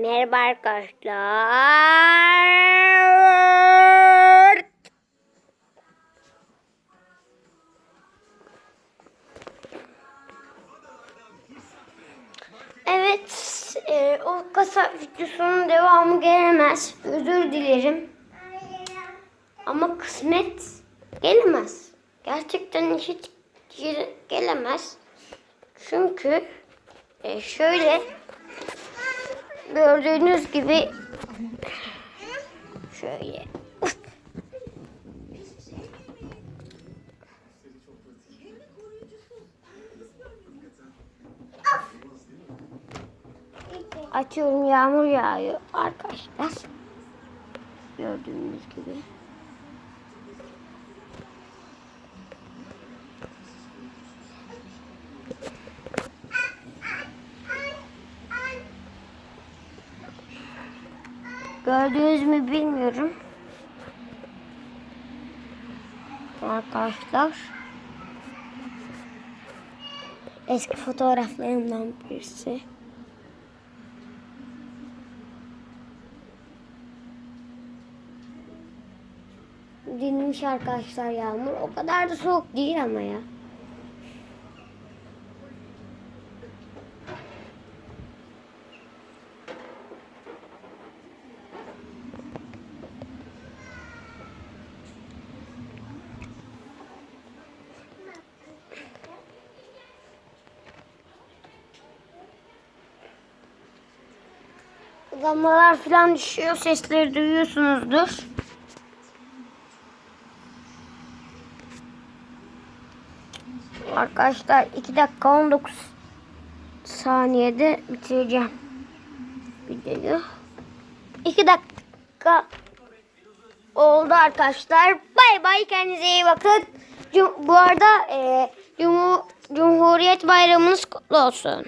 Merhaba arkadaşlar. Evet, e, o kasa videosunun devamı gelemez. Özür dilerim. Ama kısmet gelemez. Gerçekten hiç ge- gelemez. Çünkü e, şöyle gördüğünüz gibi şöyle açıyorum yağmur yağıyor arkadaşlar. Gördüğünüz gibi. Gördünüz mü bilmiyorum. Arkadaşlar. Eski fotoğraflarımdan birisi. Dinmiş arkadaşlar yağmur. O kadar da soğuk değil ama ya. Damlalar falan düşüyor. Sesleri duyuyorsunuzdur. Arkadaşlar 2 dakika 19 saniyede bitireceğim videoyu. 2 dakika oldu arkadaşlar. Bay bay kendinize iyi bakın. Bu arada e, Cumhur- Cumhuriyet Bayramınız kutlu olsun.